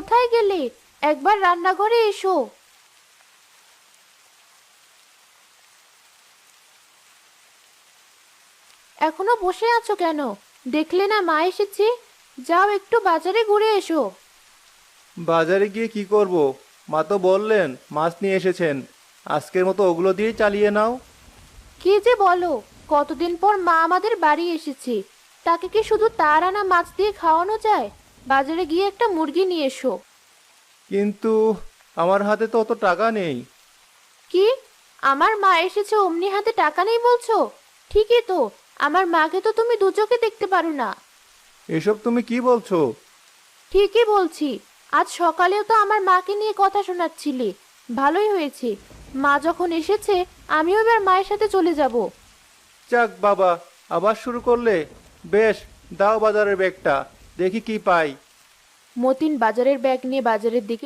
কোথায় গেলে? একবার রান্নাঘরে এসো। এখনও বসে আছো কেন? দেখলে না মা এসেছে। যাও একটু বাজারে ঘুরে এসো। বাজারে গিয়ে কি করব? মা তো বললেন মাছ নিয়ে এসেছেন। আজকের মতো ওগুলো দিয়েই চালিয়ে নাও। কি যে বলো কতদিন পর মা আমাদের বাড়ি এসেছে। তাকে কি শুধু তার আনা মাছ দিয়ে খাওয়ানো যায়? বাজারে গিয়ে একটা মুরগি নিয়ে এসো। কিন্তু আমার হাতে তো অত টাকা নেই। কি? আমার মা এসেছে অমনি হাতে টাকা নেই বলছো? ঠিকই তো আমার মাকে তো তুমি দু চোখে দেখতে পারো না। এসব তুমি কি বলছো? ঠিকই বলছি আজ সকালেও তো আমার মাকে নিয়ে কথা শোনাচ্ছিলে ভালোই হয়েছে। মা যখন এসেছে আমিও এবার মায়ের সাথে চলে যাব। যাক বাবা আবার শুরু করলে। বেশ দাও বাজারের ব্যাগটা। দেখি কি পাই। মতিন বাজারের ব্যাগ নিয়ে বাজারের দিকে